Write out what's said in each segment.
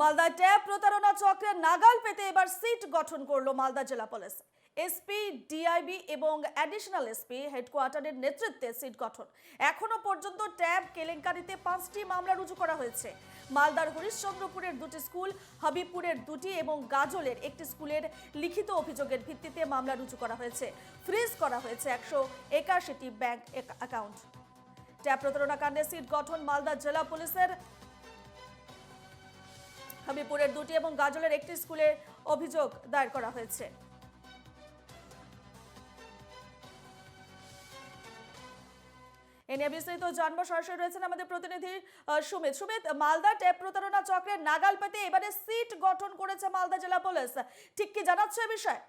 মালদায় ট্যাব প্রতারণা চক্রে নাগাল পেতে এবার সিট গঠন করল মালদা জেলা পুলিশ। এসপি, ডিআইবি এবং অ্যাডিশনাল এসপি হেডকোয়ার্টারের নেতৃত্বে সিট গঠন। এখনও পর্যন্ত ট্যাব কেলেঙ্কারিতে পাঁচটি মামলা রুজু করা হয়েছে। মালদার হরিশ্চন্দ্রপুরের দুটি স্কুল, হাবিবপুরের দুটি এবং গাজলের একটি স্কুলের লিখিত অভিযোগের ভিত্তিতে মামলা রুজু করা হয়েছে। ফ্রিজ করা হয়েছে একশো একাশিটি ব্যাংক অ্যাকাউন্ট। ট্যাব প্রতারণা কাণ্ডে সিট গঠন মালদা জেলা পুলিশের হাবিবপুরের দুটি এবং গাজলের একটি স্কুলে অভিযোগ দায়ের করা হয়েছে। এ নিয়ে বিস্তারিত জানব। সরাসরি রয়েছেন আমাদের প্রতিনিধি সুমিত। সুমিত মালদা ট্যাপ প্রতারণা চক্রের নাগাল পেতে এবারে সিট গঠন করেছে মালদা জেলা পুলিশ। ঠিক কি জানাচ্ছে এ বিষয়ে?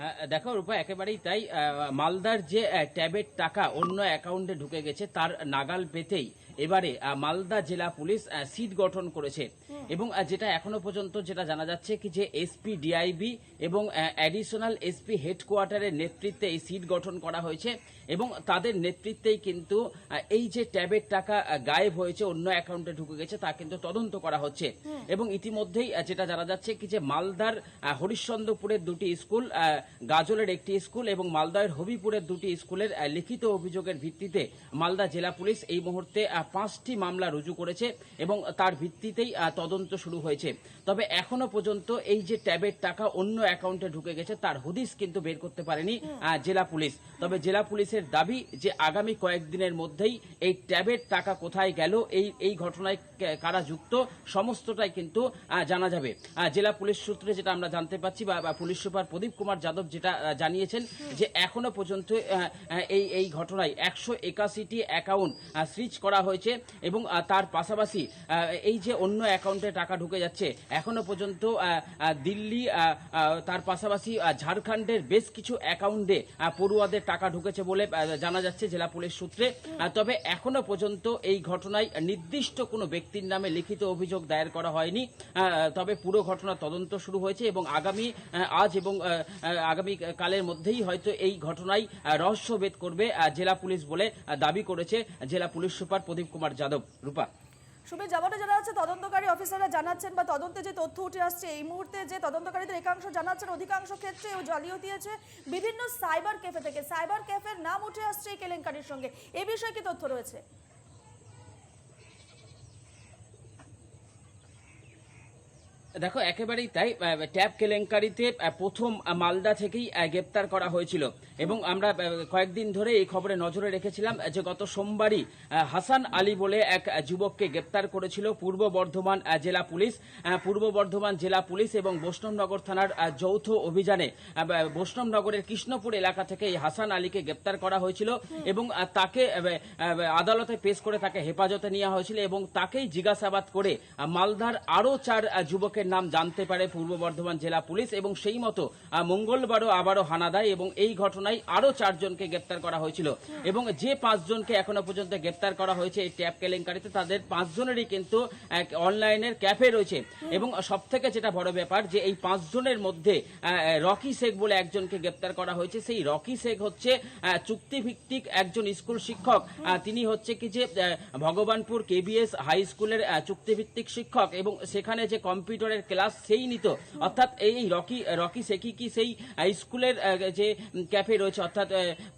হ্যাঁ, দেখো রূপা একেবারেই তাই মালদার যে ট্যাবের টাকা অন্য অ্যাকাউন্টে ঢুকে গেছে তার নাগাল পেতেই এবারে মালদা জেলা পুলিশ সিট গঠন করেছে। এবং যেটা এখনও পর্যন্ত যেটা জানা যাচ্ছে কি যে এসপি ডিআইবি এবং অ্যাডিশনাল এসপি হেডকোয়ার্টারের নেতৃত্বে এই সিট গঠন করা হয়েছে। এবং তাদের নেতৃত্বেই কিন্তু এই যে ট্যাবের টাকা গায়েব হয়েছে অন্য অ্যাকাউন্টে ঢুকে গেছে তা কিন্তু তদন্ত করা হচ্ছে। এবং ইতিমধ্যেই যেটা জানা যাচ্ছে কি যে মালদার হরিশ্চন্দ্রপুরের দুটি স্কুল গাজলের একটি স্কুল এবং মালদার হবিপুরের দুটি স্কুলের লিখিত অভিযোগের ভিত্তিতে মালদা জেলা পুলিশ এই মুহূর্তে পাঁচটি মামলা রুজু করেছে এবং তার ভিত্তিতেই তদন্ত শুরু হয়েছে। তবে এখনও পর্যন্ত এই যে ট্যাবের টাকা অন্য অ্যাকাউন্টে ঢুকে গেছে তার হদিস কিন্তু বের করতে পারেনি জেলা পুলিশ। তবে জেলা পুলিশের দাবি যে আগামী কয়েকদিনের মধ্যেই এই ট্যাবের টাকা কোথায় গেল এই এই ঘটনায় কারা যুক্ত সমস্তটাই কিন্তু জানা যাবে। জেলা পুলিশ সূত্রে যেটা আমরা জানতে পাচ্ছি বা পুলিশ সুপার প্রদীপ কুমার যাদব যেটা জানিয়েছেন যে এখনও পর্যন্ত এই এই ঘটনায় একশো একাশিটি অ্যাকাউন্ট সুইচ করা হয়েছে। এবং তার পাশাপাশি এই যে অন্য অ্যাকাউন্টে টাকা ঢুকে যাচ্ছে, এখনও পর্যন্ত দিল্লি তার পাশাপাশি ঝাড়খণ্ডের বেশ কিছু অ্যাকাউন্টে পড়ুয়াদের টাকা ঢুকেছে বলে জানা যাচ্ছে জেলা পুলিশ সূত্রে। তবে এখনও পর্যন্ত এই ঘটনায় নির্দিষ্ট কোনো ব্যক্তির নামে লিখিত অভিযোগ দায়ের করা হয়নি। তবে পুরো ঘটনা তদন্ত শুরু হয়েছে এবং আগামী আজ এবং আগামী কালের মধ্যেই হয়তো এই ঘটনায় রহস্যভেদ করবে জেলা পুলিশ বলে দাবি করেছে জেলা পুলিশ সুপার প্রদীপ কুমার যাদব, রূপা। সুমিত যেমনটা জানা যাচ্ছে তদন্তকারী অফিসাররা জানাচ্ছেন বা তদন্তে যে তথ্য উঠে আসছে, এই মুহূর্তে যে তদন্তকারীদের একাংশ জানাচ্ছেন, অধিকাংশ ক্ষেত্রে ও জালিয়াতি আছে। বিভিন্ন সাইবার ক্যাফে থেকে, সাইবার ক্যাফের নাম উঠে আসছে এই কেলেঙ্কারির সঙ্গে। এ বিষয়ে কি তথ্য রয়েছে? দেখো, একেবারেই তাই ট্যাব কেলেঙ্কারিতে প্রথম মালদা থেকেই গ্রেপ্তার করা হয়েছিল। এবং আমরা কয়েকদিন ধরে এই খবরে নজরে রেখেছিলাম যে গত সোমবারই হাসান আলী বলে এক যুবককে গ্রেপ্তার করেছিল পূর্ব বর্ধমান জেলা পুলিশ। পূর্ব বর্ধমান জেলা পুলিশ এবং বৈষ্ণবনগর থানার যৌথ অভিযানে বৈষ্ণবনগরের কৃষ্ণপুর এলাকা থেকে এই হাসান আলীকে গ্রেপ্তার করা হয়েছিল এবং তাকে আদালতে পেশ করে তাকে হেফাজতে নেওয়া হয়েছিল এবং তাকেই জিজ্ঞাসাবাদ করে মালদার আরও চার যুবকের নাম জানতে পারে পূর্ব বর্ধমান জেলা পুলিশ এবং সেই মতো মঙ্গলবারও আবারও হানা দেয় এবং এই ঘটনায় আরও চারজনকে গ্রেপ্তার করা হয়েছিল। এবং যে পাঁচজনকে এখনও পর্যন্ত গ্রেপ্তার করা হয়েছে এই ট্যাব কেলেঙ্কারিতে, তাদের পাঁচজনেরই কিন্তু অনলাইনের ক্যাফে রয়েছে। এবং সব থেকে যেটা বড় ব্যাপার যে এই পাঁচজনের মধ্যে রকি শেখ বলে একজনকে গ্রেপ্তার করা হয়েছে। সেই রকি শেখ হচ্ছে চুক্তিভিত্তিক একজন স্কুল শিক্ষক। তিনি হচ্ছে কি যে ভগবানপুর কেবিএস হাই স্কুলের চুক্তিভিত্তিক শিক্ষক এবং সেখানে যে কম্পিউটারের ক্লাস সেই নিত। অর্থাৎ এই রকি রকি শেখি কি সেই স্কুলের যে ক্যাফে রয়েছে অর্থাৎ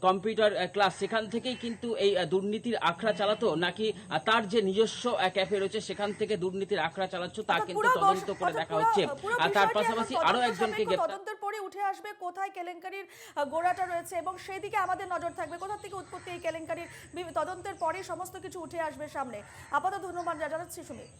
কম্পিউটার ক্লাস সেখান থেকেই কিন্তু এই দুর্নীতির আখড়া চালাতো। নাকি তার যে নিজস্ব ক্যাফে রয়েছে সেখান থেকে দুর্নীতির আখড়া চালাচ্ছ তা কিন্তু তদন্ত করে দেখা হচ্ছে। আর তার পাশাপাশি আরও একজনকে গ্রেপ্তার তদন্তের পরে উঠে আসবে কোথায় কেলেঙ্কারির গোড়াটা রয়েছে এবং সেই দিকে আমাদের নজর থাকবে। কোথা থেকে উৎপত্তি এই কেলেঙ্কারির তদন্তের পরে সমস্ত কিছু উঠে আসবে সামনে। আপাতত ধন্যবাদ জানাচ্ছি সুমিত